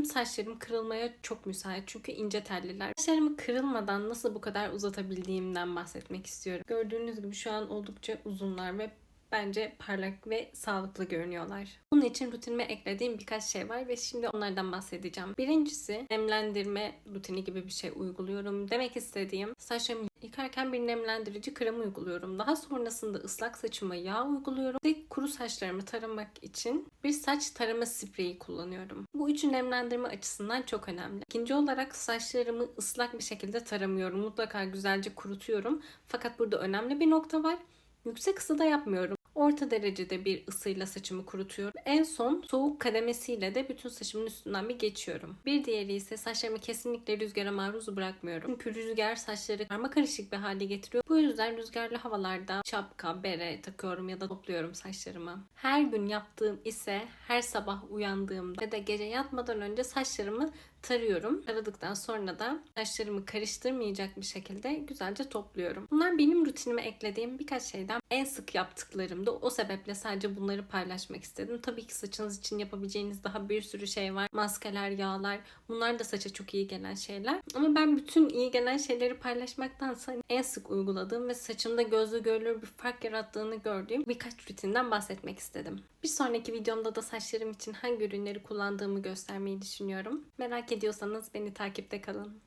Benim saçlarım kırılmaya çok müsait çünkü ince telliler. Saçlarımı kırılmadan nasıl bu kadar uzatabildiğimden bahsetmek istiyorum. Gördüğünüz gibi şu an oldukça uzunlar ve bence parlak ve sağlıklı görünüyorlar. Bunun için rutinime eklediğim birkaç şey var ve şimdi onlardan bahsedeceğim. Birincisi nemlendirme rutini gibi bir şey uyguluyorum. Demek istediğim saçlarımı yıkarken bir nemlendirici krem uyguluyorum. Daha sonrasında ıslak saçıma yağ uyguluyorum. Ve kuru saçlarımı taramak için bir saç tarama spreyi kullanıyorum. Bu üçü nemlendirme açısından çok önemli. İkinci olarak saçlarımı ıslak bir şekilde taramıyorum. Mutlaka güzelce kurutuyorum. Fakat burada önemli bir nokta var. Yüksek ısıda yapmıyorum. Orta derecede bir ısıyla saçımı kurutuyorum. En son soğuk kademesiyle de bütün saçımın üstünden bir geçiyorum. Bir diğeri ise saçlarımı kesinlikle rüzgara maruz bırakmıyorum. Çünkü rüzgar saçları karma karışık bir hale getiriyor. Bu yüzden rüzgarlı havalarda şapka, bere takıyorum ya da topluyorum saçlarımı. Her gün yaptığım ise her sabah uyandığımda ve de gece yatmadan önce saçlarımı tarıyorum. Taradıktan sonra da saçlarımı karıştırmayacak bir şekilde güzelce topluyorum. Bunlar benim rutinime eklediğim birkaç şeyden en sık yaptıklarımdı. O sebeple sadece bunları paylaşmak istedim. Tabii ki saçınız için yapabileceğiniz daha bir sürü şey var. Maskeler, yağlar bunlar da saça çok iyi gelen şeyler. Ama ben bütün iyi gelen şeyleri paylaşmaktansa en sık uyguladığım ve saçımda gözle görülür bir fark yarattığını gördüğüm birkaç rutinden bahsetmek istedim. Bir sonraki videomda da saçlarım için hangi ürünleri kullandığımı göstermeyi düşünüyorum. Ediyorsanız beni takipte kalın.